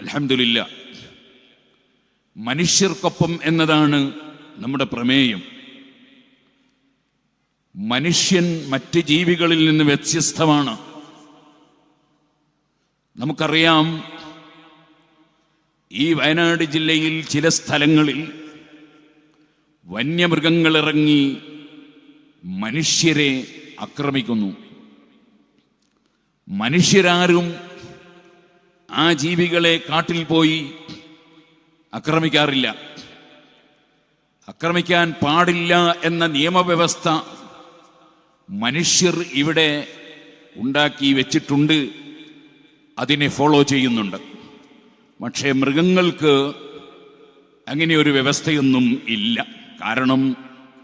അലഹമില്ല മനുഷ്യർക്കൊപ്പം എന്നതാണ് നമ്മുടെ പ്രമേയം. മനുഷ്യൻ മറ്റ് ജീവികളിൽ നിന്ന് വ്യത്യസ്തമാണ്. നമുക്കറിയാം ഈ വയനാട് ജില്ലയിൽ ചില സ്ഥലങ്ങളിൽ വന്യമൃഗങ്ങളിറങ്ങി മനുഷ്യരെ ആക്രമിക്കുന്നു. മനുഷ്യരാരും ആ ജീവികളെ കാട്ടിൽ പോയി ആക്രമിക്കാറില്ല. ആക്രമിക്കാൻ പാടില്ല എന്ന നിയമവ്യവസ്ഥ മനുഷ്യർ ഇവിടെ ഉണ്ടാക്കി വെച്ചിട്ടുണ്ട്. അതിനെ ഫോളോ ചെയ്യുന്നുണ്ട്. പക്ഷേ മൃഗങ്ങൾക്ക് അങ്ങനെ ഒരു വ്യവസ്ഥയൊന്നും ഇല്ല. കാരണം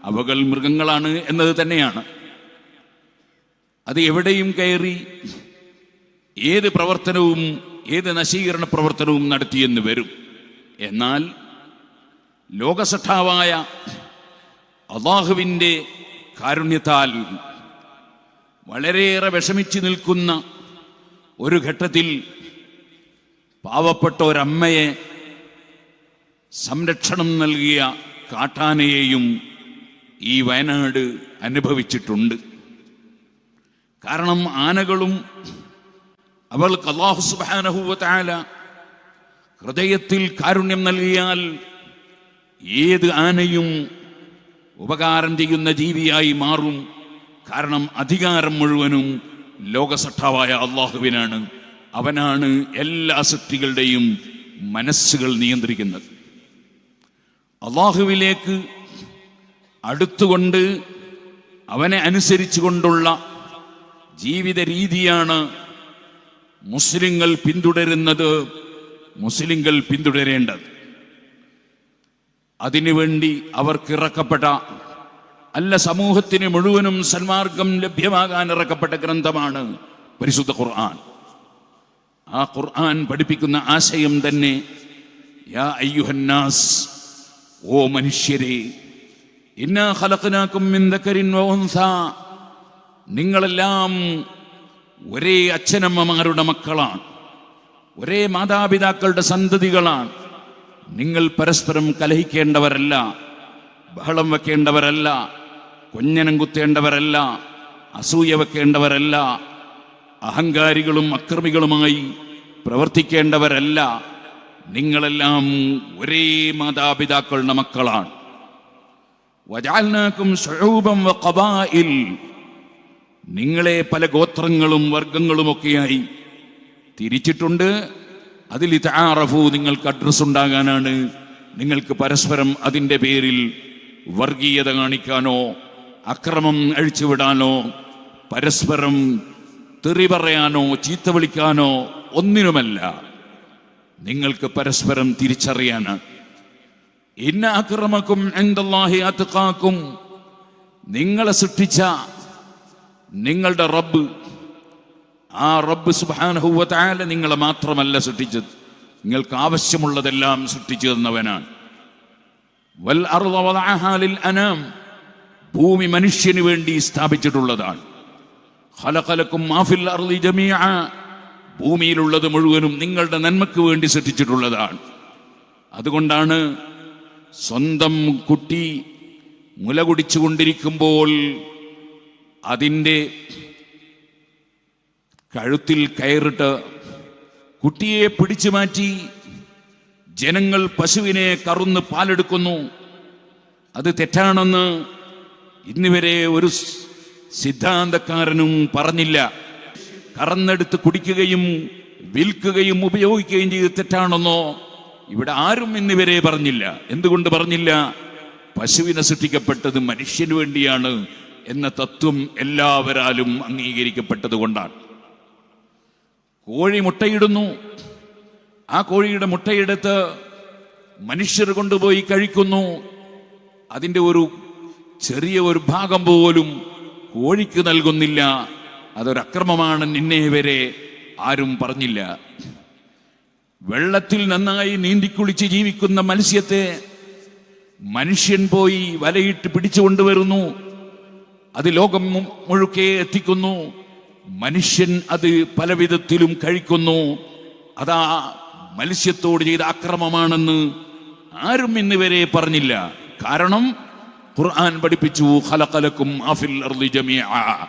അവകൾ മൃഗങ്ങളാണ് എന്നത് തന്നെയാണ്. അത് എവിടെയും കയറി ഏത് പ്രവർത്തനവും ഏത് നശീകരണ പ്രവർത്തനവും നടത്തിയെന്ന് വരും. എന്നാൽ ലോകസഠാവായ അള്ളാഹുവിന്റെ കാരുണ്യത്താൽ വളരെയേറെ വിഷമിച്ചു നിൽക്കുന്ന ഒരു ഘട്ടത്തിൽ പാവപ്പെട്ട ഒരമ്മയെ സംരക്ഷണം നൽകിയ കാട്ടാനയെയും ഈ വയനാട് അനുഭവിച്ചിട്ടുണ്ട്. കാരണം ആനകളും അവൾക്ക് അള്ളാഹു സുബാനഹുവല ഹൃദയത്തിൽ കാരുണ്യം നൽകിയാൽ ഏത് ആനയും ഉപകാരം ചെയ്യുന്ന ജീവിയായി മാറും. കാരണം അധികാരം മുഴുവനും ലോകസട്ടാവായ അള്ളാഹുവിനാണ് അവനാണ് എല്ലാ സൃഷ്ടികളുടെയും മനസ്സുകൾ നിയന്ത്രിക്കുന്നത്. അള്ളാഹുവിലേക്ക് അടുത്തുകൊണ്ട് അവനെ അനുസരിച്ചുകൊണ്ടുള്ള ജീവിത രീതിയാണ് മുസ്ലിങ്ങൾ പിന്തുടരുന്നത് മുസ്ലിങ്ങൾ പിന്തുടരേണ്ടത്. അതിനുവേണ്ടി അവർക്ക് ഇറക്കപ്പെട്ട അല്ല സമൂഹത്തിന് മുഴുവനും സന്മാർഗം ലഭ്യമാകാൻ ഇറക്കപ്പെട്ട ഗ്രന്ഥമാണ് പരിശുദ്ധ ഖുർആൻ. ആ ഖുർആൻ പഠിപ്പിക്കുന്ന ആശയം തന്നെ യാ അയ്യുഹന്നാസ് ഓ മനുഷ്യരെ ഇന്നാ മിൻ വ നിങ്ങളെല്ലാം ഒരേ അച്ഛനമ്മമാരുടെ മക്കളാണ്. ഒരേ മാതാപിതാക്കളുടെ സന്തതികളാണ്. നിങ്ങൾ പരസ്പരം കലഹിക്കേണ്ടവരല്ല ബഹളം വെക്കേണ്ടവരല്ല കൊഞ്ഞനം കുത്തേണ്ടവരല്ല അസൂയ വെക്കേണ്ടവരല്ല അഹങ്കാരികളും അക്രമികളുമായി പ്രവർത്തിക്കേണ്ടവരല്ല. നിങ്ങളെല്ലാം ഒരേ മാതാപിതാക്കളുടെ മക്കളാണ്. വജാൽനാക്കും വഖബായിൽ നിങ്ങളെ പല ഗോത്രങ്ങളും വർഗങ്ങളുമൊക്കെയായി തിരിച്ചിട്ടുണ്ട്. അതിൽ ഇതാറഫു നിങ്ങൾക്ക് അഡ്രസ് ഉണ്ടാകാനാണ്. നിങ്ങൾക്ക് പരസ്പരം അതിന്റെ പേരിൽ വർഗീയത കാണിക്കാനോ അക്രമം അഴിച്ചുവിടാനോ പരസ്പരം തെറി പറയാനോ ചീത്ത വിളിക്കാനോ ഒന്നിനുമല്ല. നിങ്ങൾക്ക് പരസ്പരം തിരിച്ചറിയാനാണ് ഇന്ന അക്രമക്കും എന്തല്ലാഹി അത്തുക്കാക്കും നിങ്ങളെ സൃഷ്ടിച്ച നിങ്ങളുടെ റബ്ബ് ആ റബ്ബ് സുബാനഹുവല നിങ്ങളെ മാത്രമല്ല സൃഷ്ടിച്ചത്. നിങ്ങൾക്ക് ആവശ്യമുള്ളതെല്ലാം സൃഷ്ടിച്ചു തന്നവനാണ്. വൽ വദഅഹാ അനാം. ഭൂമി മനുഷ്യന് വേണ്ടി സ്ഥാപിച്ചിട്ടുള്ളതാണ്. ഖലഖലക്കും മാഫിൽ അറുതി ജമീഅ. ഭൂമിയിലുള്ളത് മുഴുവനും നിങ്ങളുടെ നന്മയ്ക്ക് വേണ്ടി സൃഷ്ടിച്ചിട്ടുള്ളതാണ്. അതുകൊണ്ടാണ് സ്വന്തം കുട്ടി മുല കുടിച്ചുകൊണ്ടിരിക്കുമ്പോൾ അതിന്റെ കഴുത്തിൽ കയറിട്ട് കുട്ടിയെ പിടിച്ചു മാറ്റി ജനങ്ങൾ പശുവിനെ കറുന്ന് പാലെടുക്കുന്നു. അത് തെറ്റാണെന്ന് ഇന്നുവരെ ഒരു സിദ്ധാന്തക്കാരനും പറഞ്ഞില്ല. കറന്നെടുത്ത് കുടിക്കുകയും വിൽക്കുകയും ഉപയോഗിക്കുകയും ചെയ്ത് തെറ്റാണെന്നോ ഇവിടെ ആരും ഇന്നുവരെ പറഞ്ഞില്ല. എന്തുകൊണ്ട് പറഞ്ഞില്ല? പശുവിനെ സൃഷ്ടിക്കപ്പെട്ടത് മനുഷ്യന് വേണ്ടിയാണ്. എന്ന തത്വം എല്ലാവരാലും അംഗീകരിക്കപ്പെട്ടതുകൊണ്ടാണ്. കോഴി മുട്ടയിടുന്നു. ആ കോഴിയുടെ മുട്ടയെടുത്ത് മനുഷ്യർ കൊണ്ടുപോയി കഴിക്കുന്നു. അതിന്റെ ഒരു ചെറിയ ഒരു ഭാഗം പോലും കോഴിക്ക് നൽകുന്നില്ല. അതൊരക്രമമാണ് നിന്നെ വരെ ആരും പറഞ്ഞില്ല. വെള്ളത്തിൽ നന്നായി നീന്തിക്കുളിച്ച് ജീവിക്കുന്ന മത്സ്യത്തെ മനുഷ്യൻ പോയി വലയിട്ട് പിടിച്ചുകൊണ്ടുവരുന്നു അത് ലോകം മുഴുക്കെ എത്തിക്കുന്നു. മനുഷ്യൻ അത് പല വിധത്തിലും കഴിക്കുന്നു. അതാ മത്സ്യത്തോട് ചെയ്ത അക്രമമാണെന്ന് ആരും ഇന്നുവരെ പറഞ്ഞില്ല. കാരണം ഖുർആൻ പഠിപ്പിച്ചു അർളി ജമീഅ.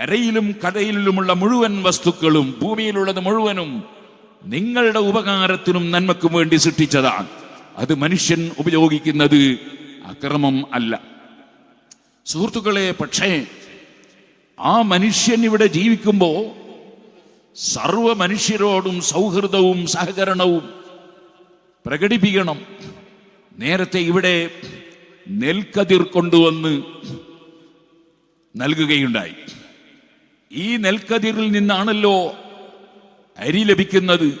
കരയിലും കടയിലുമുള്ള മുഴുവൻ വസ്തുക്കളും ഭൂമിയിലുള്ളത് മുഴുവനും നിങ്ങളുടെ ഉപകാരത്തിനും നന്മക്കും വേണ്ടി സൃഷ്ടിച്ചതാണ്. അത് മനുഷ്യൻ ഉപയോഗിക്കുന്നത് അക്രമം അല്ല. സുഹൃത്തുക്കളെ പക്ഷേ ആ മനുഷ്യൻ ഇവിടെ ജീവിക്കുമ്പോൾ സർവ മനുഷ്യരോടും സൗഹൃദവും സഹകരണവും പ്രകടിപ്പിക്കണം. നേരത്തെ ഇവിടെ നെൽക്കതിർ കൊണ്ടുവന്ന് നൽകുകയുണ്ടായി. ഈ നെൽക്കതിരിൽ നിന്നാണല്ലോ അരി ലഭിക്കുന്നത്.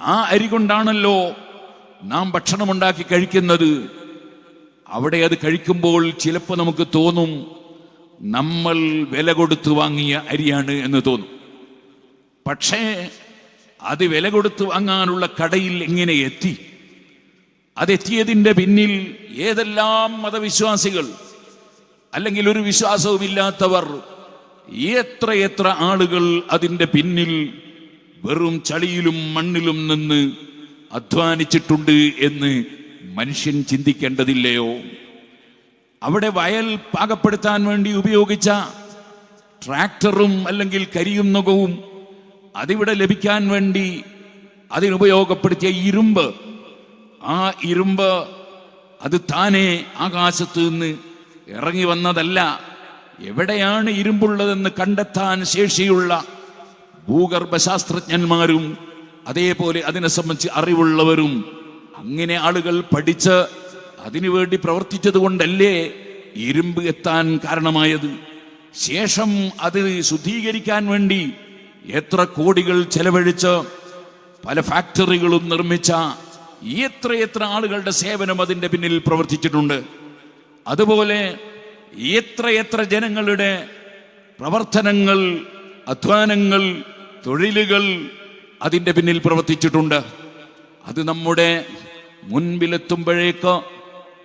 ആ അരി കൊണ്ടാണല്ലോ നാം ഭക്ഷണമുണ്ടാക്കി കഴിക്കുന്നത്. അവിടെ അത് കഴിക്കുമ്പോൾ ചിലപ്പോൾ നമുക്ക് തോന്നും നമ്മൾ വില കൊടുത്ത് വാങ്ങിയ അരിയാണ് എന്ന് തോന്നും. പക്ഷേ അത് വില കൊടുത്ത് വാങ്ങാനുള്ള കടയിൽ എങ്ങനെ എത്തി. അതെത്തിയതിന്റെ പിന്നിൽ ഏതെല്ലാം മതവിശ്വാസികൾ അല്ലെങ്കിൽ ഒരു വിശ്വാസവുമില്ലാത്തവർ എത്ര എത്ര ആളുകൾ അതിന്റെ പിന്നിൽ വെറും ചളിയിലും മണ്ണിലും നിന്ന് അധ്വാനിച്ചിട്ടുണ്ട് എന്ന് മനുഷ്യൻ ചിന്തിക്കേണ്ടതില്ലയോ? അവിടെ വയൽ പാകപ്പെടുത്താൻ വേണ്ടി ഉപയോഗിച്ച ട്രാക്ടറും അല്ലെങ്കിൽ കരിയും നുകവും അതിവിടെ ലഭിക്കാൻ വേണ്ടി അതിനുപയോഗപ്പെടുത്തിയ ഇരുമ്പ്. ആ ഇരുമ്പ് അത് താനെ ആകാശത്ത് നിന്ന് ഇറങ്ങി വന്നതല്ല. എവിടെയാണ് ഇരുമ്പുള്ളതെന്ന് കണ്ടെത്താൻ ശേഷിയുള്ള ഭൂഗർഭശാസ്ത്രജ്ഞന്മാരും അതേപോലെ അതിനെ സംബന്ധിച്ച് അറിവുള്ളവരും അങ്ങനെ ആളുകൾ പഠിച്ച് അതിനുവേണ്ടി പ്രവർത്തിച്ചത് കൊണ്ടല്ലേ ഇരുമ്പ് എത്താൻ കാരണമായത്? ശേഷം അത് ശുദ്ധീകരിക്കാൻ വേണ്ടി എത്ര കോടികൾ ചെലവഴിച്ച് പല ഫാക്ടറികളും നിർമ്മിച്ച എത്ര എത്ര ആളുകളുടെ സേവനം അതിന്റെ പിന്നിൽ പ്രവർത്തിച്ചിട്ടുണ്ട്. അതുപോലെ എത്രയെത്ര എത്ര ജനങ്ങളുടെ പ്രവർത്തനങ്ങൾ അധ്വാനങ്ങൾ തൊഴിലുകൾ അതിന്റെ പിന്നിൽ പ്രവർത്തിച്ചിട്ടുണ്ട്. അത് നമ്മുടെ മുൻപിലെത്തുമ്പോഴേക്ക്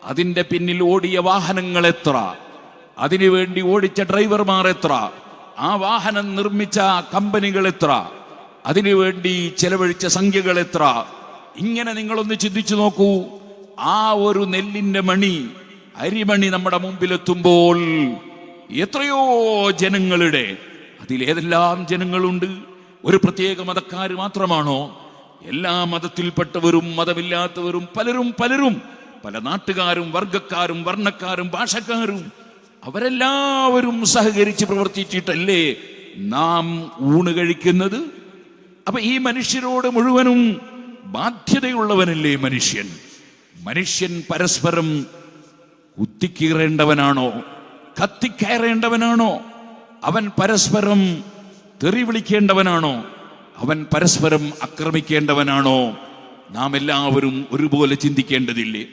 അതിന്റെ പിന്നിൽ ഓടിയ വാഹനങ്ങൾ എത്ര? അതിനുവേണ്ടി ഓടിച്ച ഡ്രൈവർമാർ എത്ര? ആ വാഹനം നിർമ്മിച്ച കമ്പനികൾ എത്ര? അതിനുവേണ്ടി ചെലവഴിച്ച സംഖ്യകൾ എത്ര? ഇങ്ങനെ നിങ്ങളൊന്ന് ചിന്തിച്ചു നോക്കൂ. ആ ഒരു നെല്ലിന്റെ മണി അരിമണി നമ്മുടെ മുമ്പിലെത്തുമ്പോൾ എത്രയോ ജനങ്ങളുടെ അതിലേതെല്ലാം ജനങ്ങളുണ്ട്? ഒരു പ്രത്യേക മതക്കാർ മാത്രമാണോ? എല്ലാ മതത്തിൽപ്പെട്ടവരും മതമില്ലാത്തവരും പലരും പലരും പല നാട്ടുകാരും വർഗക്കാരും വർണക്കാരും ഭാഷക്കാരും അവരെല്ലാവരും സഹകരിച്ച് പ്രവർത്തിച്ചിട്ടല്ലേ നാം ഊണ് കഴിക്കുന്നത്? അപ്പൊ ഈ മനുഷ്യരോട് മുഴുവനും ബാധ്യതയുള്ളവനല്ലേ മനുഷ്യൻ? മനുഷ്യൻ പരസ്പരം കുത്തിക്കീറേണ്ടവനാണോ? കത്തിക്കയറേണ്ടവനാണോ? അവൻ പരസ്പരം തെറി വിളിക്കേണ്ടവനാണോ? അവൻ പരസ്പരം ആക്രമിക്കേണ്ടവനാണോ? നാം എല്ലാവരും ഒരുപോലെ ചിന്തിക്കേണ്ടതില്ലേ?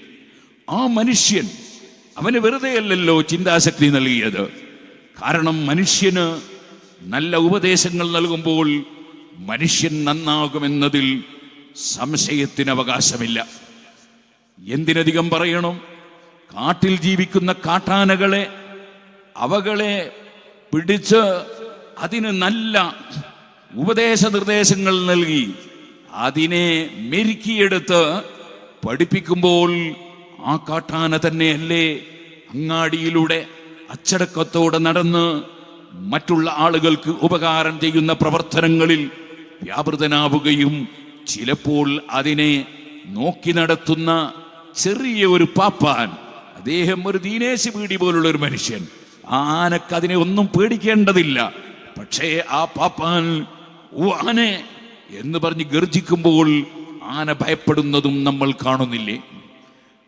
ആ മനുഷ്യൻ അവന് വെറുതെയല്ലല്ലോ ചിന്താശക്തി നൽകിയത്. കാരണം മനുഷ്യന് നല്ല ഉപദേശങ്ങൾ നൽകുമ്പോൾ മനുഷ്യൻ നന്നാകുമെന്നതിൽ സംശയത്തിന് അവകാശമില്ല. എന്തിനധികം പറയണം? കാട്ടിൽ ജീവിക്കുന്ന കാട്ടാനകളെ അവകളെ പിടിച്ച് അതിന് നല്ല ഉപദേശ നിർദ്ദേശങ്ങൾ നൽകി അതിനെ മെരുക്കിയെടുത്ത് പഠിപ്പിക്കുമ്പോൾ ആ കാട്ടാന തന്നെയല്ലേ അങ്ങാടിയിലൂടെ അച്ചടക്കത്തോടെ നടന്ന് മറ്റുള്ള ആളുകൾക്ക് ഉപകാരം ചെയ്യുന്ന പ്രവർത്തനങ്ങളിൽ വ്യാപൃതനാവുകയും ചിലപ്പോൾ അതിനെ നോക്കി നടത്തുന്ന ചെറിയ ഒരു പാപ്പാൻ അദ്ദേഹം ഒരു ദീനേശ് പീടി പോലുള്ള ഒരു മനുഷ്യൻ. ആ ആനക്ക് അതിനെ ഒന്നും പേടിക്കേണ്ടതില്ല. പക്ഷേ ആ പാപ്പാൻ ആനെ എന്ന് പറഞ്ഞ് ഗർജിക്കുമ്പോൾ ആന ഭയപ്പെടുന്നതും നമ്മൾ കാണുന്നില്ലേ?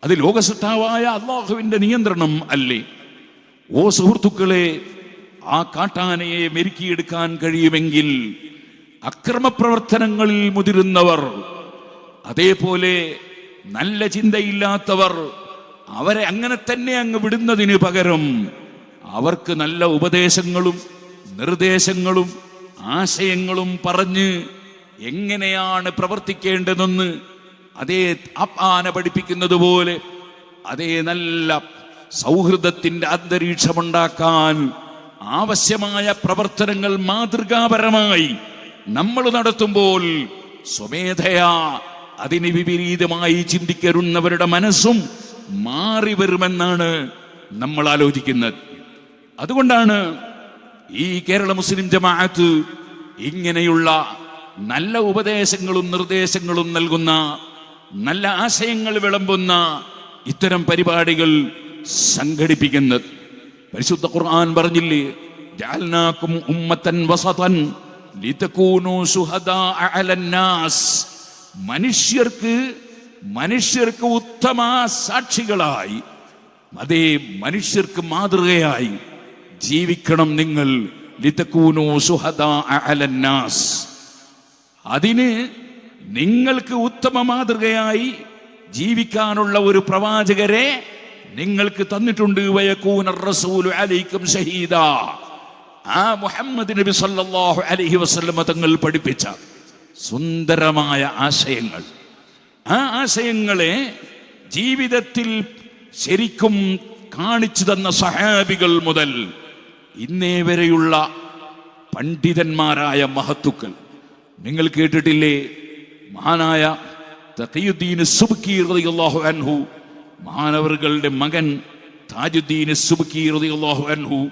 അത് ലോകസത്താവായ അള്ളാഹുവിന്റെ നിയന്ത്രണം അല്ലേ? ഓ സുഹൃത്തുക്കളെ ആ കാട്ടാനയെ മെരുക്കിയെടുക്കാൻ കഴിയുമെങ്കിൽ അക്രമപ്രവർത്തനങ്ങളിൽ മുതിരുന്നവർ അതേപോലെ നല്ല ചിന്തയില്ലാത്തവർ അവരെ അങ്ങനെ തന്നെ അങ്ങ് വിടുന്നതിന് പകരം അവർക്ക് നല്ല ഉപദേശങ്ങളും നിർദ്ദേശങ്ങളും ആശയങ്ങളും പറഞ്ഞ് എങ്ങനെയാണ് പ്രവർത്തിക്കേണ്ടതെന്ന് അതേ ആന പഠിപ്പിക്കുന്നത് പോലെ അതേ നല്ല സൗഹൃദത്തിന്റെ അന്തരീക്ഷമുണ്ടാക്കാൻ ആവശ്യമായ പ്രവർത്തനങ്ങൾ മാതൃകാപരമായി നമ്മൾ നടത്തുമ്പോൾ സ്വമേധയാ അതിന് വിപരീതമായി ചിന്തിക്കരുന്നവരുടെ മനസ്സും മാറി വരുമെന്നാണ് നമ്മൾ ആലോചിക്കുന്നത്. അതുകൊണ്ടാണ് ഈ കേരള മുസ്ലിം ജമാഅത്ത് ഇങ്ങനെയുള്ള നല്ല ഉപദേശങ്ങളും നിർദ്ദേശങ്ങളും നൽകുന്ന നല്ല ആശയങ്ങൾ വിളമ്പുന്ന ഇത്തരം പരിപാടികൾ സംഘടിപ്പിക്കുന്നത്. പരിശുദ്ധ ഖുർആൻ പറഞ്ഞില്ലേ? ജഅൽനാകും ഉമ്മത്തൻ വസതൻ ലിതകൂനു സുഹദാ അലന്നാസ് മനുഷ്യർക്ക് മനുഷ്യർക്ക് ഉത്തമ സാക്ഷികളായി അതേ മനുഷ്യർക്ക് മാതൃകയായി ജീവിക്കണം നിങ്ങൾ. ലിതകൂനു ശുഹദാഅ അലന്നാസ് അതിന് നിങ്ങൾക്ക് ഉത്തമ മാതൃകയായി ജീവിക്കാനുള്ള ഒരു പ്രവാചകരെ നിങ്ങൾക്ക് തന്നിട്ടുണ്ട്. വയക്കൂന റസൂലു അലൈക്കും ഷഹീദ. ആ മുഹമ്മദ് നബി സല്ലല്ലാഹു അലൈഹി വസല്ലമ തങ്ങൾ പഠിപ്പിച്ച സുന്ദരമായ ആശയങ്ങൾ. ആ ആശയങ്ങളെ ജീവിതത്തിൽ ശരിക്കും കാണിച്ചു തന്ന സഹാബികൾ മുതൽ ഇന്നേ വരെയുള്ള പണ്ഡിതന്മാരായ മഹത്തുക്കൾ. നിങ്ങൾ കേട്ടിട്ടില്ലേ? മഹാനായ തഖിയുദ്ദീൻ സുബ്കി റളിയല്ലാഹു അൻഹു മഹാനവറുകളുടെ മകൻ താജുദ്ദീൻ സുബ്കി റളിയല്ലാഹു അൻഹു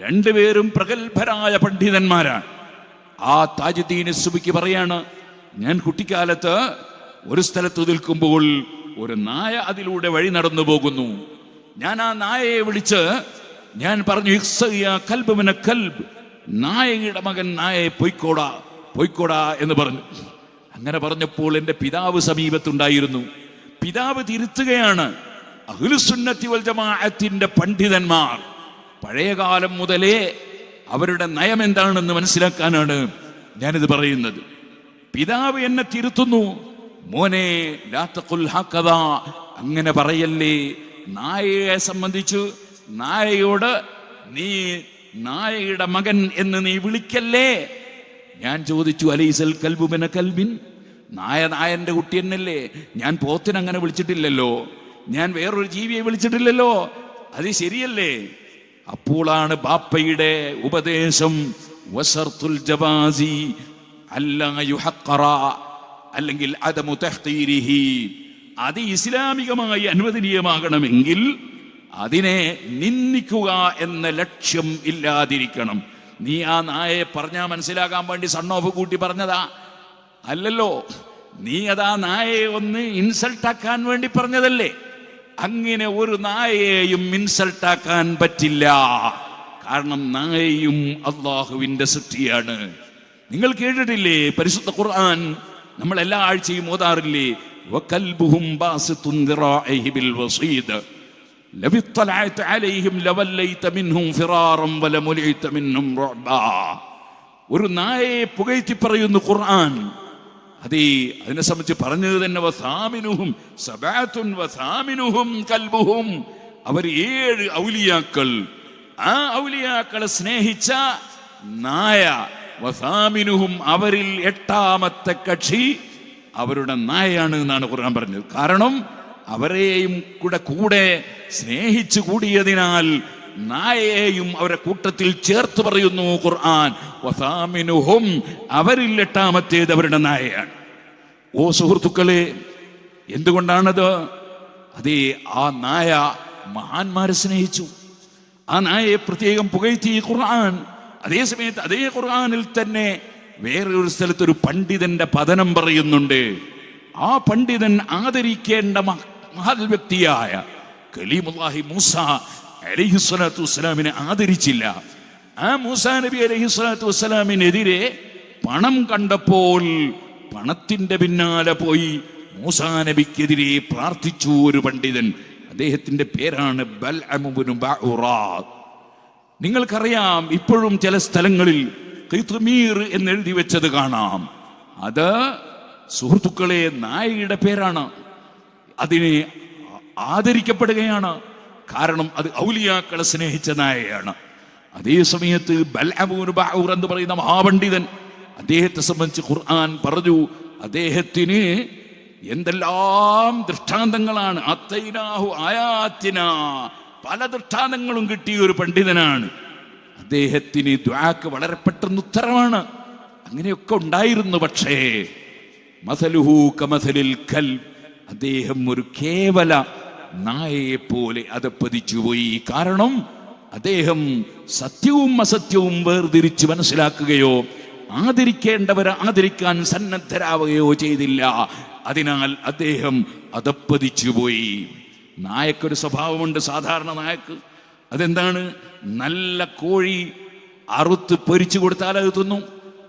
രണ്ടുപേരും പ്രഗത്ഭരായ പണ്ഡിതന്മാരാണ്. ആ താജുദ്ദീൻ സുബ്കി പറയാണ് ഞാൻ കുട്ടിക്കാലത്ത് ഒരു സ്ഥലത്ത് നിൽക്കുമ്പോൾ ഒരു നായ അതിലൂടെ വഴി നടന്നു പോകുന്നു. ഞാൻ ആ നായയെ വിളിച്ച് ഞാൻ പറഞ്ഞു "ഇഖ്സ യാ കൽബ്. നായയുടെ മകൻ നായയെ പൊയ്ക്കോടാ പൊയ്ക്കോടാ എന്ന് പറഞ്ഞു. അങ്ങനെ പറഞ്ഞപ്പോൾ എന്റെ പിതാവ് സമീപത്തുണ്ടായിരുന്നു. പിതാവ് തിരുത്തുകയാണ്. അഹ്ലുസുന്നത്തി വൽ പണ്ഡിതന്മാർ. പഴയകാലം മുതലേ അവരുടെ നയം എന്താണെന്ന് മനസ്സിലാക്കാനാണ് ഞാനിത് പറയുന്നത്. പിതാവ് എന്നെ തിരുത്തുന്നു. മോനെ അങ്ങനെ പറയല്ലേ. നായയെ സംബന്ധിച്ചു നായയോട് നീ നായയുടെ മകൻ എന്ന് നീ വിളിക്കല്ലേ? ഞാൻ ചോദിച്ചു അലൈസൽ കൽബുബന കൽബിൻ. നായ നായന്റെ കുട്ടി എന്നല്ലേ? ഞാൻ പോത്തിനെ അങ്ങനെ വിളിച്ചിട്ടില്ലല്ലോ. ഞാൻ വേറൊരു ജീവിയെ വിളിച്ചിട്ടില്ലല്ലോ. അത് ശരിയല്ലേ? അപ്പോളാണ് ബാപ്പയുടെ ഉപദേശം വസർത്തുൽ ജവാസി അല്ലെങ്കിൽ അത് ഇസ്ലാമികമായി അനുവദനീയമാകണമെങ്കിൽ അതിനെ നിന്ദിക്കുക എന്ന ലക്ഷ്യം ഇല്ലാതിരിക്കണം. നീ ആ നായയെ പറഞ്ഞാൽ മനസ്സിലാക്കാൻ വേണ്ടി സണ്ണോഫ് കൂട്ടി പറഞ്ഞതാ. അല്ലല്ലോ നീ അതാ നായയെ ഒന്ന് ഇൻസൾട്ടാക്കാൻ വേണ്ടി പറഞ്ഞതല്ലേ? അങ്ങനെ ഒരു നായയെയും ഇൻസൾട്ടാക്കാൻ പറ്റില്ല. കാരണം നായയും അള്ളാഹുവിന്റെ സൃഷ്ടിയാണ്. നിങ്ങൾ കേട്ടിട്ടില്ലേ? പരിശുദ്ധ ഖുർആൻ നമ്മൾ എല്ലാ ആഴ്ചയും ഓതാറില്ലേ? ഇത്തലഅത അലൈഹിം ലവല്ലൈത മിൻഹും ഫിറാറൻ വലമുലിത മിൻഹും റുഅബാ ഒരു നായയെ പുകഴ്ത്തി പറയുന്നു ഖുർആൻ. അതേ അതിനെ സംബന്ധിച്ച് പറഞ്ഞത് തന്നെ വസാമിനുഹും വസാമിനുഹും കൽബുഹും. അവർ ഏഴ് ഔലിയാക്കൾ. ആ ഔലിയാക്കളെ സ്നേഹിച്ച നായ വസാമിനുഹും അവരിൽ എട്ടാമത്തെ കക്ഷി അവരുടെ നായയാണ് എന്നാണ് ഖുർആൻ പറഞ്ഞത്. കാരണം അവരെയും കൂടെ കൂടെ സ്നേഹിച്ചു കൂടിയതിനാൽ നായയെയും അവരെ കൂട്ടത്തിൽ ചേർത്ത് പറയുന്നു ഖുർആൻ. വസാമിനുഹും അവരിൽ എട്ടാമത്തേത് അവരുടെ നായയാണ്. ഓ സുഹൃത്തുക്കളെ എന്തുകൊണ്ടാണത്? അതേ ആ നായ മഹാന്മാരെ സ്നേഹിച്ചു. ആ നായയെ പ്രത്യേകം പുകഴ്ത്തി ഖുർആൻ. അതേ സമയത്ത് അതേ ഖുർആനിൽ തന്നെ വേറെ ഒരു സ്ഥലത്ത് ഒരു പണ്ഡിതന്റെ പതനം പറയുന്നുണ്ട്. ആ പണ്ഡിതൻ ആദരിക്കേണ്ട മഹൽ വ്യക്തിയായ കലീമുല്ലാഹി മൂസ അലൈഹി വസ്സലാമിനെ ആദരിച്ചില്ല. ആ മൂസ നബി അലഹി സ്വലാത്തു വസ്സലാമിനെതിരെ പണം കണ്ടപ്പോൾ പണത്തിന്റെ പിന്നാലെ പോയി മൂസ നബിക്കെതിരെ പ്രാർത്ഥിച്ചു ഒരു പണ്ഡിതൻ. അദ്ദേഹത്തിന്റെ പേരാണ് ബൽ നിങ്ങൾക്കറിയാം ഇപ്പോഴും ചില സ്ഥലങ്ങളിൽ എന്ന് എഴുതി വെച്ചത് കാണാം. അത് സുഹൃത്തുക്കളെ നായയുടെ പേരാണ്. അതിനെ ആദരിക്കപ്പെടുകയാണ്. കാരണം അത് ഔലിയാക്കളെ സ്നേഹിച്ച നായയാണ്. അതേ സമയത്ത് ബൽഅമൂൻ ബഅൂർ എന്ന് പറയുന്ന മഹാപണ്ഡിതൻ അദ്ദേഹത്തെ സംബന്ധിച്ച് ഖുർആൻ പറഞ്ഞു അദ്ദേഹത്തിന് എന്തെല്ലാം ദൃഷ്ടാന്തങ്ങളാണ്? അത്തൈനാഹു ആയാത്തിന. പല ദൃഷ്ടാന്തങ്ങളും കിട്ടിയ ഒരു പണ്ഡിതനാണ്. അദ്ദേഹത്തിന് ദ്വാക്ക് വളരെ പെട്ടെന്ന് ഉത്തരമാണ്. അങ്ങനെയൊക്കെ ഉണ്ടായിരുന്നു പക്ഷേ മസലുഹു കമസലിൽ കൽ അദ്ദേഹം ഒരു കേവല നായയെ പോലെ അതപ്പതിച്ചുപോയി കാരണം അദ്ദേഹം സത്യവും അസത്യവും വേർതിരിച്ച് മനസ്സിലാക്കുകയോ ആദരിക്കേണ്ടവരെ ആദരിക്കാൻ സന്നദ്ധരാവുകയോ ചെയ്തില്ല. അതിനാൽ അദ്ദേഹം അതപ്പതിച്ചുപോയി നായക്കൊരു സ്വഭാവമുണ്ട് സാധാരണ നായക്ക്. അതെന്താണ്? നല്ല കോഴി അറുത്ത് പൊരിച്ചു കൊടുത്താൽ അത് തിന്നും.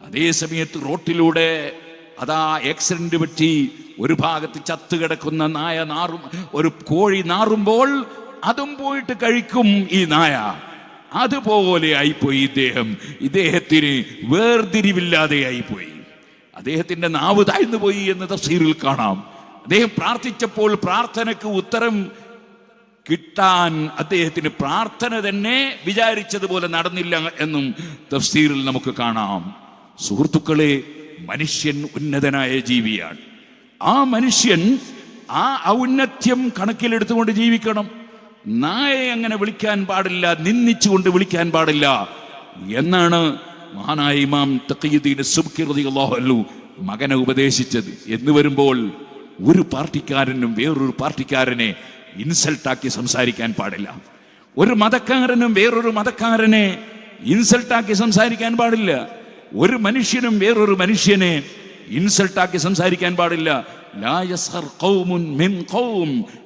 അതേ സമയത്ത് റോട്ടിലൂടെ അതാ ആക്സിഡന്റ് പറ്റി ഒരു ഭാഗത്ത് ചത്തു കിടക്കുന്ന നായ നാറും ഒരു കോഴി നാറുമ്പോൾ അതും പോയിട്ട് കഴിക്കും ഈ നായ. അതുപോലെ ആയിപ്പോയി ഇദ്ദേഹം. ഇദ്ദേഹത്തിന് വേർതിരിവില്ലാതെ ആയിപ്പോയി അദ്ദേഹത്തിന്റെ നാവ് താഴ്ന്നു പോയി എന്ന് തഫ്സീറിൽ കാണാം. അദ്ദേഹം പ്രാർത്ഥിച്ചപ്പോൾ പ്രാർത്ഥനയ്ക്ക് ഉത്തരം കിട്ടാൻ അദ്ദേഹത്തിന് പ്രാർത്ഥന തന്നെ വിചാരിച്ചതുപോലെ നടന്നില്ല എന്നും തഫ്സീറിൽ നമുക്ക് കാണാം. സുഹൃത്തുക്കളെ മനുഷ്യൻ ഉന്നതനായ ജീവിയാണ്. ആ മനുഷ്യൻ ആ ഔന്നത്യം കണക്കിലെടുത്തുകൊണ്ട് ജീവിക്കണം. നായെ അങ്ങനെ വിളിക്കാൻ പാടില്ല നിന്ദിച്ചുകൊണ്ട് വിളിക്കാൻ പാടില്ല എന്നാണ് മഹാനായ ഇമാം സുബ്കി റളിയല്ലാഹു അൻഹു മകനെ ഉപദേശിച്ചത്. എന്ന് വരുമ്പോൾ ഒരു പാർട്ടിക്കാരനും വേറൊരു പാർട്ടിക്കാരനെ ഇൻസൾട്ടാക്കി സംസാരിക്കാൻ പാടില്ല. ഒരു മതക്കാരനും വേറൊരു മതക്കാരനെ ഇൻസൾട്ടാക്കി സംസാരിക്കാൻ പാടില്ല. ഒരു മനുഷ്യനും വേറൊരു മനുഷ്യനെ ഇൻസൾട്ടാക്കി സംസാരിക്കാൻ പാടില്ല.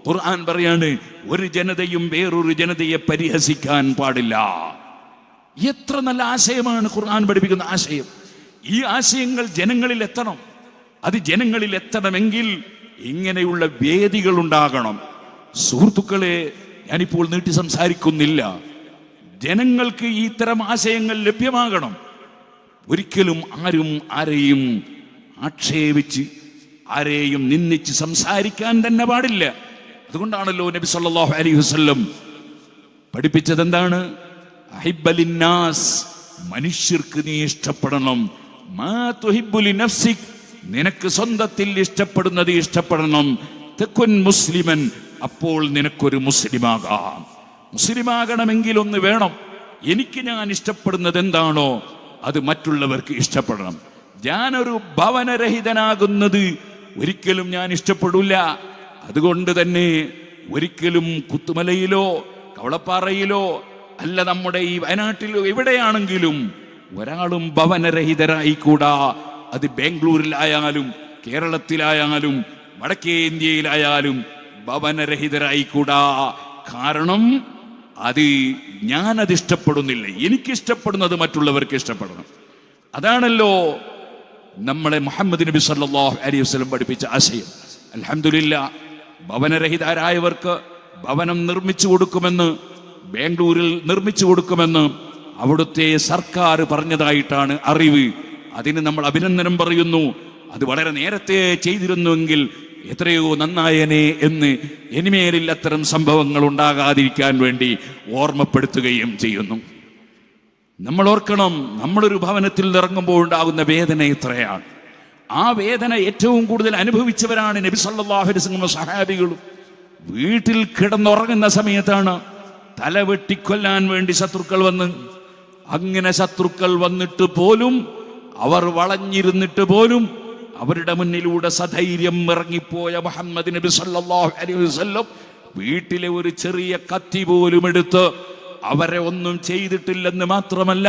ഖുർആൻ പറയാണ് ഒരു ജനതയും വേറൊരു ജനതയെ പരിഹസിക്കാൻ പാടില്ല. എത്ര നല്ല ആശയമാണ് ഖുർആൻ പഠിപ്പിക്കുന്ന ആശയം. ഈ ആശയങ്ങൾ ജനങ്ങളിൽ എത്തണം. അത് ജനങ്ങളിൽ എത്തണമെങ്കിൽ ഇങ്ങനെയുള്ള വേദികൾ ഉണ്ടാകണം. സുഹൃത്തുക്കളെ ഞാനിപ്പോൾ നീട്ടി സംസാരിക്കുന്നില്ല. ജനങ്ങൾക്ക് ഇത്തരം ആശയങ്ങൾ ലഭ്യമാകണം. ഒരിക്കലും ആരും ആരെയും ആക്ഷേപിച്ച് ആരെയും നിന്ദിച്ച് സംസാരിക്കാൻ തന്നെ പാടില്ല. അതുകൊണ്ടാണല്ലോ നബി സല്ലല്ലാഹു അലൈഹി വസല്ലം പഠിപ്പിച്ചത് എന്താണ് അഹിബ്ബലിന്നാസ് മനുഷ്യർക്ക് നീ ഇഷ്ടപ്പെടണം. മാ തുഹിബ്ബു നഫ്സിക് നിനക്ക് സ്വന്തത്തിൽ ഇഷ്ടപ്പെടുന്നത് ഇഷ്ടപ്പെടണം. തെക്കുൻ മുസ്ലിമൻ അപ്പോൾ നിനക്കൊരു മുസ്ലിമാകാം. മുസ്ലിമാകണമെങ്കിൽ ഒന്ന് വേണം. എനിക്ക് ഞാൻ ഇഷ്ടപ്പെടുന്നത് എന്താണോ അത് മറ്റുള്ളവർക്ക് ഇഷ്ടപ്പെടണം. ഞാനൊരു ഭവനരഹിതനാകുന്നത് ഒരിക്കലും ഞാൻ ഇഷ്ടപ്പെടില്ല. അതുകൊണ്ട് തന്നെ ഒരിക്കലും കുത്തുമലയിലോ കവളപ്പാറയിലോ അല്ല നമ്മുടെ ഈ വയനാട്ടിലോ എവിടെയാണെങ്കിലും ഒരാളും ഭവനരഹിതരായിക്കൂടാ. അത് ബാംഗ്ലൂരിലായാലും കേരളത്തിലായാലും വടക്കേ ഇന്ത്യയിലായാലും ഭവനരഹിതരായിക്കൂടാ. കാരണം അത് ഞാനത് ഇഷ്ടപ്പെടുന്നില്ല എനിക്കിഷ്ടപ്പെടുന്നത് മറ്റുള്ളവർക്ക് ഇഷ്ടപ്പെടണം. അതാണല്ലോ നമ്മളെ മുഹമ്മദ് നബി സല്ലാഹു അലൈഹി വസ്ലം പഠിപ്പിച്ച ആശയം. അലഹമില്ല ഭവനരഹിതരായവർക്ക് ഭവനം നിർമ്മിച്ചു കൊടുക്കുമെന്ന് ബാംഗ്ലൂരിൽ നിർമ്മിച്ചു കൊടുക്കുമെന്ന് അവിടുത്തെ സർക്കാർ പറഞ്ഞതായിട്ടാണ് അറിവ്. അതിന് നമ്മൾ അഭിനന്ദനം പറയുന്നു. അത് വളരെ നേരത്തെ ചെയ്തിരുന്നുവെങ്കിൽ എത്രയോ നന്നായനെ എന്ന് ഇനിമേലിൽ അത്തരം സംഭവങ്ങൾ ഉണ്ടാകാതിരിക്കാൻ വേണ്ടി ഓർമ്മപ്പെടുത്തുകയും ചെയ്യുന്നു. നമ്മൾ ഓർക്കണം നമ്മളൊരു ഭവനത്തിൽ ഇറങ്ങുമ്പോൾ ഉണ്ടാകുന്ന വേദന എത്രയാണ് ആ വേദന ഏറ്റവും കൂടുതൽ അനുഭവിച്ചവരാണ് നബി അലൈഹി വസല്ലം സഹാബികളും. വീട്ടിൽ കിടന്നുറങ്ങുന്ന സമയത്താണ് തല വെട്ടിക്കൊല്ലാൻ വേണ്ടി ശത്രുക്കൾ വന്ന്. അങ്ങനെ ശത്രുക്കൾ വന്നിട്ട് പോലും അവർ വളഞ്ഞിരുന്നിട്ട് പോലും അവരുടെ മുന്നിലൂടെ സധൈര്യം ഇറങ്ങിപ്പോയ മുഹമ്മദ് നബി സല്ലാഹു അലൈഹി വസല്ലം വീട്ടിലെ ഒരു ചെറിയ കത്തി പോലും എടുത്ത് അവരെ ഒന്നും ചെയ്തിട്ടില്ലെന്ന് മാത്രമല്ല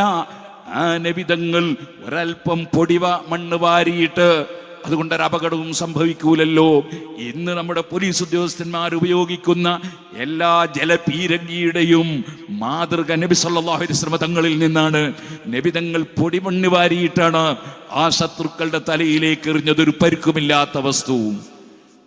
ആ നബിതങ്ങൾ ഒരൽപ്പം പൊടിവ മണ്ണ് വാരിയിട്ട് അതുകൊണ്ട് ഒരു അപകടവും സംഭവിക്കൂലല്ലോ. ഇന്ന് നമ്മുടെ പോലീസ് ഉദ്യോഗസ്ഥന്മാർ ഉപയോഗിക്കുന്ന എല്ലാ ജലപീരങ്കിയുടെയും മാതൃക നബി സല്ലല്ലാഹു അലൈഹി നിന്നാണ്. നബിതങ്ങൾ പൊടിമണ്ണ് വാരിയിട്ടാണ് ആ ശത്രുക്കളുടെ തലയിലേക്ക് എറിഞ്ഞതൊരു പരുക്കുമില്ലാത്ത വസ്തു.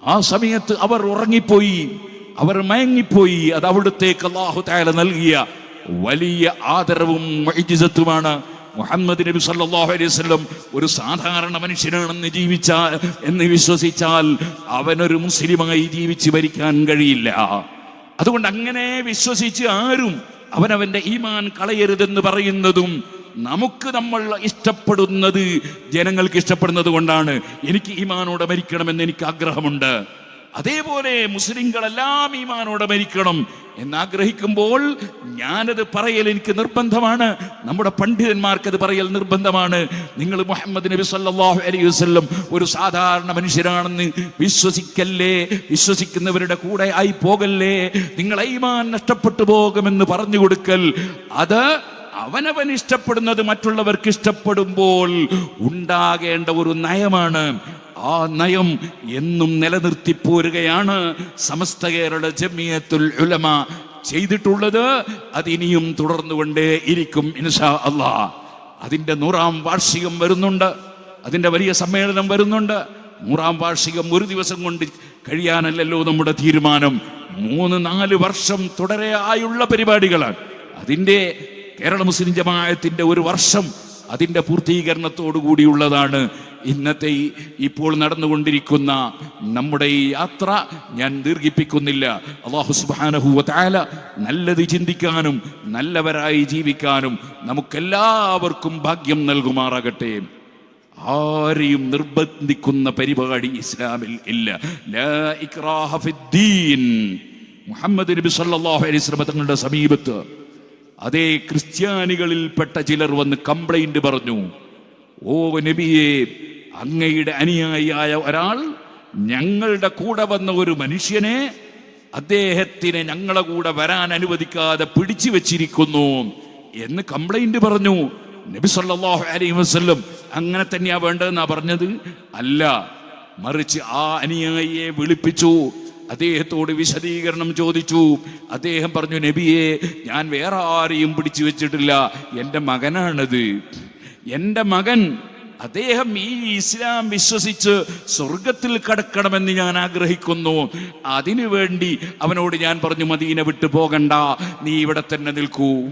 ആ സമയത്ത് അവർ ഉറങ്ങിപ്പോയി. അവർ മയങ്ങിപ്പോയി. അത് അവിടുത്തേക്ക് അള്ളാഹു താല നൽകിയ വലിയ ആദരവും വൈജിതത്വമാണ് മുഹമ്മദ് നബി സല്ലാഹു അലൈഹി വസല്ലം ഒരു സാധാരണ മനുഷ്യനാണെന്ന് ജീവിച്ച എന്ന് വിശ്വസിച്ചാൽ അവനൊരു മുസ്ലിമായി ജീവിച്ച് ഭരിക്കാൻ കഴിയില്ല. അതുകൊണ്ട് അങ്ങനെ വിശ്വസിച്ച് ആരും അവനവന്റെ ഈമാൻ കളയരുതെന്ന് പറയുന്നതും നമുക്ക് നമ്മൾ ഇഷ്ടപ്പെടുന്നത് ജനങ്ങൾക്ക് ഇഷ്ടപ്പെടുന്നത് കൊണ്ടാണ്. എനിക്ക് ഈമാനോട് മരിക്കണമെന്ന് എനിക്ക് ആഗ്രഹമുണ്ട്. അതേപോലെ മുസ്ലിങ്ങളെല്ലാം ഈമാനോടെ മരിക്കണം എന്നാഗ്രഹിക്കുമ്പോൾ ഞാനത് പറയൽ എനിക്ക് നിർബന്ധമാണ്. നമ്മുടെ പണ്ഡിതന്മാർക്ക് അത് പറയൽ നിർബന്ധമാണ്. നിങ്ങൾ മുഹമ്മദ് നബി സല്ലാഹു അലൈഹി വസ്ല്ലം ഒരു സാധാരണ മനുഷ്യരാണെന്ന് വിശ്വസിക്കല്ലേ? വിശ്വസിക്കുന്നവരുടെ കൂടെ ആയി പോകല്ലേ? നിങ്ങൾ ഐമാൻ നഷ്ടപ്പെട്ടു പോകുമെന്ന് പറഞ്ഞു കൊടുക്കൽ അത് അവനവൻ ഇഷ്ടപ്പെടുന്നത് മറ്റുള്ളവർക്ക് ഇഷ്ടപ്പെടുമ്പോൾ ഉണ്ടാകേണ്ട ഒരു നയമാണ്. ആ നയം എന്നും നിലനിർത്തി പോരുകയാണ് സമസ്ത കേരള ജമിയത്തുൽ ഉലമ ചെയ്തിട്ടുള്ളത്. അതിനിയും തുടർന്നുകൊണ്ടേ ഇരിക്കും ഇൻഷാ അള്ളാ അതിന്റെ നൂറാം വാർഷികം വരുന്നുണ്ട്. അതിന്റെ വലിയ സമ്മേളനം വരുന്നുണ്ട്. നൂറാം വാർഷികം ഒരു ദിവസം കൊണ്ട് കഴിയാനല്ലല്ലോ നമ്മുടെ തീരുമാനം. മൂന്ന് നാല് വർഷം തുടരെയായുള്ള പരിപാടികളാണ്. അതിന്റെ കേരള മുസ്ലിം ജമാഅത്തിന്റെ ഒരു വർഷം അതിന്റെ പൂർത്തീകരണത്തോടു കൂടിയുള്ളതാണ് ഇന്നത്തെ ഇപ്പോൾ നടന്നുകൊണ്ടിരിക്കുന്ന നമ്മുടെ ഈ യാത്ര ഞാൻ ദീർഘിപ്പിക്കുന്നില്ല. അള്ളാഹു സുബ്ഹാനഹു വതആല നല്ലത് ചിന്തിക്കാനും നല്ലവരായി ജീവിക്കാനും നമുക്കെല്ലാവർക്കും ഭാഗ്യം നൽകുമാറാകട്ടെ. ആരെയും നിർബന്ധിക്കുന്ന പരിപാടി ഇസ്ലാമിൽ ഇല്ല. മുഹമ്മദ് നബി സല്ലല്ലാഹു അലൈഹി തങ്ങളുടെ സമീപത്ത് അതേ ക്രിസ്ത്യാനികളിൽപ്പെട്ട ചിലർ വന്ന് കംപ്ലൈന്റ് പറഞ്ഞു ഓ നബിയെ അങ്ങയുടെ അനുയായിയായ ഒരാൾ ഞങ്ങളുടെ കൂടെ വന്ന ഒരു മനുഷ്യനെ അദ്ദേഹത്തിനെ ഞങ്ങളെ കൂടെ വരാൻ അനുവദിക്കാതെ പിടിച്ചു വെച്ചിരിക്കുന്നു എന്ന് കംപ്ലൈന്റ് പറഞ്ഞു. നബി സല്ലല്ലാഹു അലൈഹി വസല്ലം അങ്ങനെ തന്നെയാ വേണ്ടതെന്നാ പറഞ്ഞത്? അല്ല മറിച്ച് ആ അനുയായിയെ വിളിപ്പിച്ചു. അദ്ദേഹത്തോട് വിശദീകരണം ചോദിച്ചു. അദ്ദേഹം പറഞ്ഞു നബിയെ ഞാൻ വേറെ ആരെയും പിടിച്ചു വെച്ചിട്ടില്ല. എന്റെ മകനാണത്. എന്റെ മകൻ അദ്ദേഹം ഈ ഇസ്ലാം വിശ്വസിച്ച് സ്വർഗത്തിൽ കടക്കണമെന്ന് ഞാൻ ആഗ്രഹിക്കുന്നു. അതിനുവേണ്ടി അവനോട് ഞാൻ പറഞ്ഞു മദീന വിട്ടു പോകണ്ട. നീ ഇവിടെ തന്നെ നിൽക്കൂ.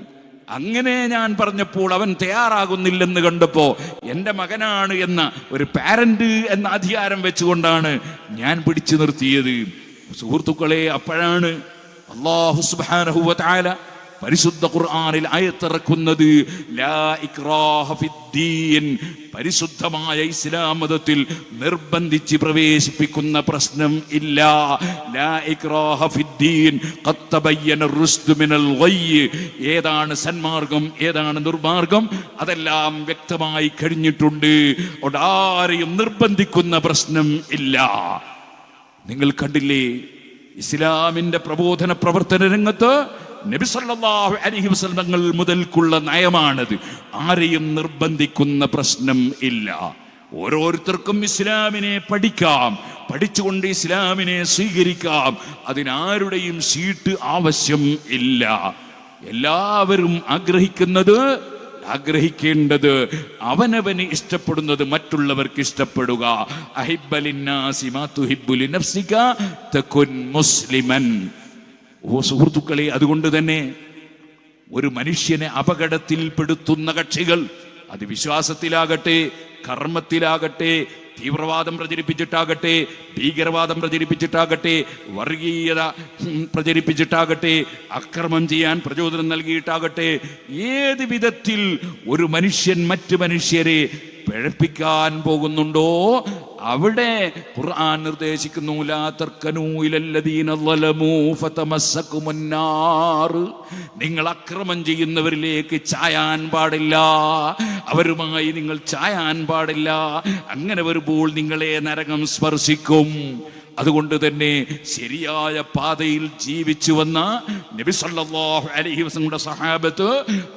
അങ്ങനെ ഞാൻ പറഞ്ഞപ്പോൾ അവൻ തയ്യാറാകുന്നില്ലെന്ന് കണ്ടപ്പോ എന്റെ മകനാണ് എന്ന ഒരു പാരന്റ് എന്ന അധികാരം വെച്ചുകൊണ്ടാണ് ഞാൻ പിടിച്ചു നിർത്തിയത്. സുഹൃത്തുക്കളെ അപ്പോഴാണ് അള്ളാഹു തആല പരിശുദ്ധ ഖുർആാനിൽ അയത്തിറക്കുന്നത് പരിശുദ്ധമായ ഇസ്ലാം മതത്തിൽ നിർബന്ധിച്ച് പ്രവേശിപ്പിക്കുന്ന പ്രശ്നം ഇല്ല. ഏതാണ് സന്മാർഗം ഏതാണ് ദുർമാർഗം? അതെല്ലാം വ്യക്തമായി കഴിഞ്ഞിട്ടുണ്ട്. ഒടാരെയും നിർബന്ധിക്കുന്ന പ്രശ്നം ഇല്ല. നിങ്ങൾ കണ്ടില്ലേ ഇസ്ലാമിന്റെ പ്രബോധന പ്രവർത്തന രംഗത്ത് നബി സല്ലല്ലാഹു അലൈഹി വസല്ലങ്ങൾ മുതൽക്കുള്ള നയമാണത്. ആരെയും നിർബന്ധിക്കുന്ന പ്രശ്നം ഇല്ല. ഓരോരുത്തർക്കും ഇസ്ലാമിനെ പഠിക്കാം. പഠിച്ചുകൊണ്ട് ഇസ്ലാമിനെ സ്വീകരിക്കാം. അതിനാരുടെയും സീറ്റ് ആവശ്യം ഇല്ല. എല്ലാവരും ആഗ്രഹിക്കുന്നത് ആഗ്രഹിക്കേണ്ടത് അവനവന് ഇഷ്ടപ്പെടുന്നത് മറ്റുള്ളവർക്ക് ഇഷ്ടപ്പെടുക. സുഹൃത്തുക്കളെ അതുകൊണ്ട് തന്നെ ഒരു മനുഷ്യനെ അപകടത്തിൽപ്പെടുത്തുന്ന കക്ഷികൾ അത് വിശ്വാസത്തിലാകട്ടെ കർമ്മത്തിലാകട്ടെ തീവ്രവാദം പ്രചരിപ്പിച്ചിട്ടാകട്ടെ ഭീകരവാദം പ്രചരിപ്പിച്ചിട്ടാകട്ടെ വർഗീയത പ്രചരിപ്പിച്ചിട്ടാകട്ടെ അക്രമം ചെയ്യാൻ പ്രചോദനം നൽകിയിട്ടാകട്ടെ ഏത് വിധത്തിൽ ഒരു മനുഷ്യൻ മറ്റു മനുഷ്യരെ പിഴപ്പിക്കാൻ പോകുന്നുണ്ടോ അവിടെ ഖുർആൻ നിർദ്ദേശിക്കുന്നു ലാ നിങ്ങൾ അക്രമം ചെയ്യുന്നവരിലേക്ക് ചായാൻ പാടില്ല അവരുമായി നിങ്ങൾ ചായാൻ പാടില്ല. അങ്ങനെ വരുമ്പോൾ നിങ്ങളെ നരകം സ്പർശിക്കും. അതുകൊണ്ട് തന്നെ ശരിയായ പാതയിൽ ജീവിച്ചു വന്ന നബി സല്ലല്ലാഹു അലൈഹി വസല്ലമയുടെ സഹാബത്ത്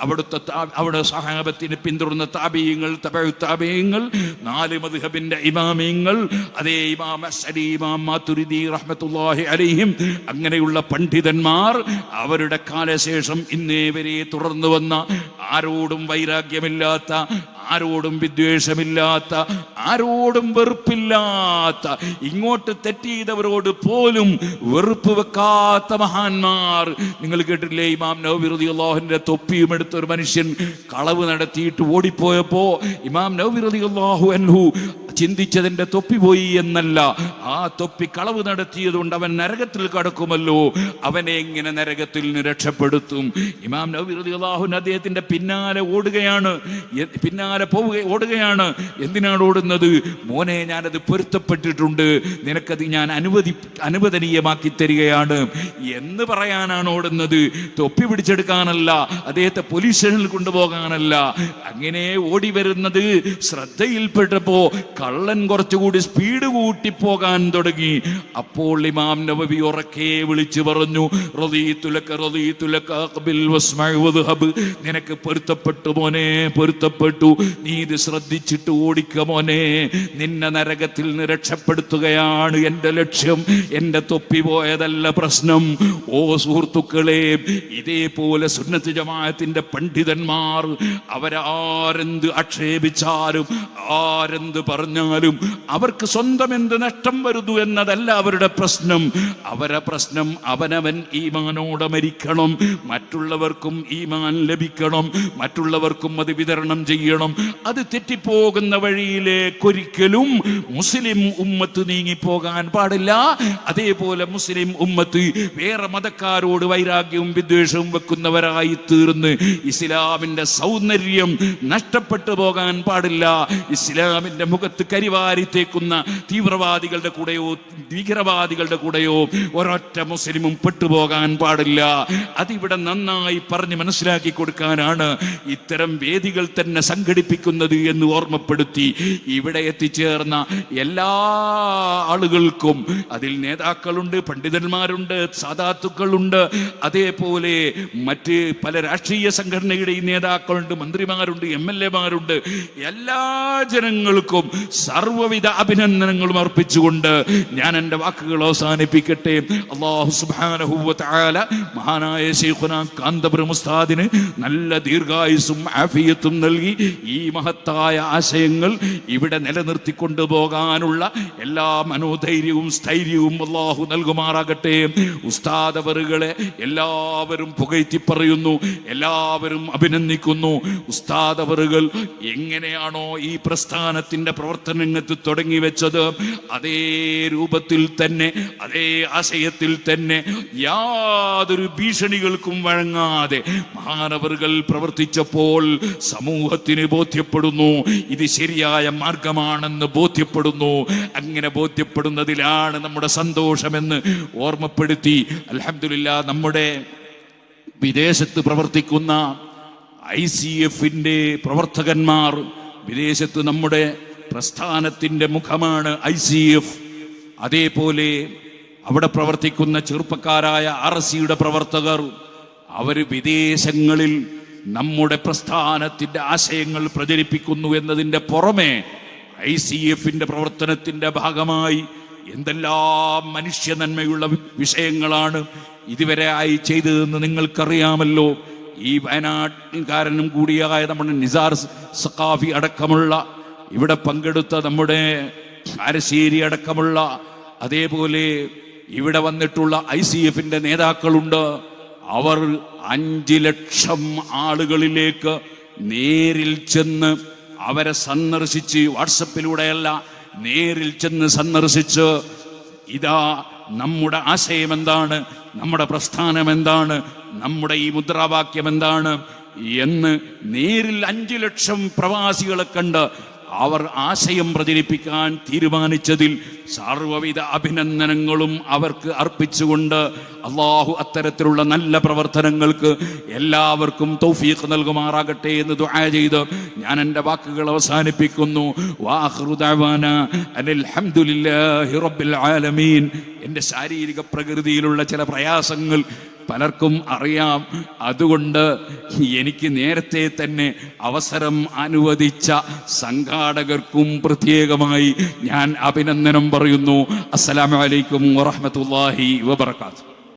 അവിടുത്തെ അവിടെ സഹാബത്തിനെ പിന്തുടർന്ന താപീയങ്ങൾ തബഉ താബീയങ്ങൾ നാല് മദ്ഹബിന്റെ ഇമാമിയങ്ങൾ അതേ ഇമാം അസ്അലി ഇമാം മാതുരിദി റഹ്മത്തുല്ലാഹി അലൈഹിം അങ്ങനെയുള്ള പണ്ഡിതന്മാർ അവരുടെ കാലശേഷം ഇന്നേവരെ തുടർന്നു വന്ന ആരോടും വൈരാഗ്യമില്ലാത്ത ആരോടും വിദ്വേഷമില്ലാത്ത ആരോടും വെറുപ്പില്ലാത്ത ഇങ്ങോട്ട് തെറ്റിയതവരോട് പോലും വെറുപ്പ് വെക്കാത്ത മഹാന്മാർ. നിങ്ങൾ കേട്ടിട്ടില്ലേ ഇമാം നവവി റളിയല്ലാഹുവിന്റെ തൊപ്പിയും എടുത്ത ഒരു മനുഷ്യൻ കളവ് നടത്തിയിട്ട് ഓടിപ്പോയപ്പോ ഇമാം നവവി അള്ളാഹു അൻഹു ചിന്തിച്ചതിന്റെ തൊപ്പി പോയി എന്നല്ല. ആ തൊപ്പി കളവ് നടത്തിയതുകൊണ്ട് അവൻ നരകത്തിൽ കടക്കുമല്ലോ. അവനെ എങ്ങനെ നരകത്തിൽ നിന്ന് രക്ഷപ്പെടുത്തും. ഇമാം നബി അള്ളാഹുൻ അദ്ദേഹത്തിന്റെ പിന്നാലെ ഓടുകയാണ്. എ- പിന്നാലെ പോവുക ഓടുകയാണ്. എന്തിനാണ് ഓടുന്നത്? മോനെ ഞാനത് പൊരുത്തപ്പെട്ടിട്ടുണ്ട്. നിനക്കത് ഞാൻ അനുവദി അനുവദനീയമാക്കി തരികയാണ്. എന്ന് പറയാനാണ് ഓടുന്നത്. തൊപ്പി പിടിച്ചെടുക്കാനല്ല അദ്ദേഹത്തെ പോലീസ് സ്റ്റേഷനിൽ കൊണ്ടുപോകാനല്ല. അങ്ങനെ ഓടി വരുന്നത് ശ്രദ്ധയിൽപ്പെട്ടപ്പോ കള്ളൻ കുറച്ചുകൂടി സ്പീഡ് കൂട്ടി പോകാൻ തുടങ്ങി. അപ്പോൾ ഇമാം നബവി ഉറക്കെ വിളിച്ചു പറഞ്ഞു നിനക്ക് പൊരുത്തപ്പെട്ടു മോനെ പൊരുത്തപ്പെട്ടു. നീ ഇത് ശ്രദ്ധിച്ചിട്ട് ഓടിക്ക മോനെ. നിന്നെ നരകത്തിൽ നിന്ന് രക്ഷപ്പെടുത്തുകയാണ് എന്റെ ലക്ഷ്യം. എന്റെ തൊപ്പി പോയതല്ല പ്രശ്നം. ഓ സുഹൃത്തുക്കളെ ഇതേപോലെ സുന്നത്ത് ജമാഅത്തിന്റെ പണ്ഡിതന്മാർ അവരാരെന്ത് ആക്ഷേപിച്ചാലും ആരെന്ത് പറഞ്ഞാലും അവർക്ക് സ്വന്തം എന്ത് നഷ്ടം വരുന്നു എന്നതല്ല അവരുടെ പ്രശ്നം. അവരെ പ്രശ്നം അവനവൻ ഈമാനോടെ മരിക്കണം. മറ്റുള്ളവർക്കും ഈമാൻ ലഭിക്കണം. മറ്റുള്ളവർക്കും അത് വിതരണം ചെയ്യണം. അത് തെറ്റിപ്പോകുന്ന വഴിയിലേക്കൊരിക്കലും മുസ്ലിം ഉമ്മത്ത് നീങ്ങിപ്പോകാൻ പാടില്ല. അതേപോലെ മുസ്ലിം ഉമ്മത്ത് വേറെ മതക്കാരോട് വൈരാഗ്യവും വിദ്വേഷവും വെക്കുന്നവരായി തീർന്ന് ഇസ്ലാമിന്റെ സൗന്ദര്യം നഷ്ടപ്പെട്ടു പോകാൻ പാടില്ല. ഇസ്ലാമിന്റെ മുഖത്ത് കരിവാരി തേക്കുന്ന തീവ്രവാദികളുടെ കൂടെയോ ഭീകരവാദികളുടെ കൂടെയോ ഒരൊറ്റ മുസ്ലിമും പെട്ടുപോകാൻ പാടില്ല. അതിവിടെ നന്നായി പറഞ്ഞ് മനസ്സിലാക്കി കൊടുക്കാനാണ് ഇത്തരം വേദികൾ തന്നെ സംഘടിപ്പിക്കുന്നത് എന്ന് ഓർമ്മപ്പെടുത്തി ഇവിടെ എത്തിച്ചേർന്ന എല്ലാ ആളുകൾക്കും അതിൽ നേതാക്കളുണ്ട് പണ്ഡിതന്മാരുണ്ട് സാധാത്തുക്കളുണ്ട്. അതേപോലെ മറ്റ് പല രാഷ്ട്രീയ സംഘടനയുടെയും നേതാക്കളുണ്ട് മന്ത്രിമാരുണ്ട് എം എൽ എമാരുണ്ട്. എല്ലാ ജനങ്ങൾക്കും സർവവിധ അഭിനന്ദനങ്ങളും അർപ്പിച്ചുകൊണ്ട് ഞാൻ എന്റെ വാക്കുകൾ അവസാനിപ്പിക്കട്ടെ. അള്ളാഹു സുബാനഹുല മഹാനായ ശൈഖുന കാന്തപുരം ഉസ്താദിന് നല്ല ദീർഘായുസും ആഫിയത്തും നൽകി ഈ മഹത്തായ ആശയങ്ങൾ ഇവിടെ നിലനിർത്തിക്കൊണ്ടു പോകാനുള്ള എല്ലാ മനോധൈര്യവും സ്ഥൈര്യവും അള്ളാഹു നൽകുമാറാകട്ടെ. ഉസ്താദവറുകളെ എല്ലാവരും പുകഴ്ത്തി പറയുന്നു എല്ലാവരും അഭിനന്ദിക്കുന്നു. ഉസ്താദവറുകൾ എങ്ങനെയാണോ ഈ പ്രസ്ഥാനത്തിന്റെ പ്രവർത്തനങ്ങൾക്ക് തുടങ്ങി വെച്ചത് അതേ രൂപത്തിൽ തന്നെ അതേ ആശയത്തിൽ തന്നെ യാതൊരു ഭീഷണികൾക്കും വഴങ്ങാതെ മാനവറുകൾ പ്രവർത്തിച്ചപ്പോൾ സമൂഹത്തിന് ബോധ്യപ്പെടുന്നു. ഇത് ശരിയായ മാർഗമാണെന്ന് ബോധ്യപ്പെടുന്നു. അങ്ങനെ ബോധ്യപ്പെടുന്നതിലാണ് നമ്മുടെ സന്തോഷമെന്ന് ഓർമ്മപ്പെടുത്തി. അലഹമില്ല നമ്മുടെ വിദേശത്ത് പ്രവർത്തിക്കുന്ന ഐ സി എഫിന്റെ പ്രവർത്തകന്മാർ വിദേശത്ത് നമ്മുടെ പ്രസ്ഥാനത്തിന്റെ മുഖമാണ് ഐ സി എഫ്. അതേപോലെ അവിടെ പ്രവർത്തിക്കുന്ന ചെറുപ്പക്കാരായ ആർ സിയുടെ പ്രവർത്തകർ അവർ വിദേശങ്ങളിൽ നമ്മുടെ പ്രസ്ഥാനത്തിന്റെ ആശയങ്ങൾ പ്രചരിപ്പിക്കുന്നു എന്നതിന്റെ പുറമെ ഐ സി എഫിന്റെ പ്രവർത്തനത്തിന്റെ ഭാഗമായി എന്തെല്ലാം മനുഷ്യ നന്മയുള്ള വിഷയങ്ങളാണ് ഇതുവരെ ആയി ചെയ്തതെന്ന് നിങ്ങൾക്കറിയാമല്ലോ. ഈ വയനാട്ടുകാരനും കൂടിയായ നമ്മുടെ നിസാർ സഖാഫി അടക്കമുള്ള ഇവിടെ പങ്കെടുത്ത നമ്മുടെ ആരശ്ശേരി അടക്കമുള്ള അതേപോലെ ഇവിടെ വന്നിട്ടുള്ള ഐ സി എഫിന്റെ നേതാക്കളുണ്ട്. അവർ അഞ്ച് ലക്ഷം ആളുകളിലേക്ക് നേരിൽ ചെന്ന് അവരെ സന്ദർശിച്ച് വാട്സപ്പിലൂടെയല്ല നേരിൽ ചെന്ന് സന്ദർശിച്ച് ഇതാ നമ്മുടെ ആശയം എന്താണ് നമ്മുടെ പ്രസ്ഥാനം എന്താണ്? നമ്മുടെ ഈ മുദ്രാവാക്യം എന്താണ്? എന്ന് നേരിൽ അഞ്ചു ലക്ഷം പ്രവാസികളെ കണ്ട് അവർ ആശയം പ്രചരിപ്പിക്കാൻ തീരുമാനിച്ചതിൽ സർവവിധ അഭിനന്ദനങ്ങളും അവർക്ക് അർപ്പിച്ചുകൊണ്ട് അള്ളാഹു അത്തരത്തിലുള്ള നല്ല പ്രവർത്തനങ്ങൾക്ക് എല്ലാവർക്കും തൗഫീഖ് നൽകുമാറാകട്ടെ എന്ന് ദുആ ചെയ്ത് ഞാൻ എന്റെ വാക്കുകൾ അവസാനിപ്പിക്കുന്നു. എന്റെ ശാരീരിക പ്രകൃതിയിലുള്ള ചില പ്രയാസങ്ങൾ പലർക്കും അറിയാം. അതുകൊണ്ട് എനിക്ക് നേരത്തെ തന്നെ അവസരം അനുവദിച്ച സംഘാടകർക്കും പ്രത്യേകമായി ഞാൻ അഭിനന്ദനം പറയുന്നു. അസ്സലാമു അലൈക്കും വറഹ്മത്തുള്ളാഹി വബർക്കാത്തു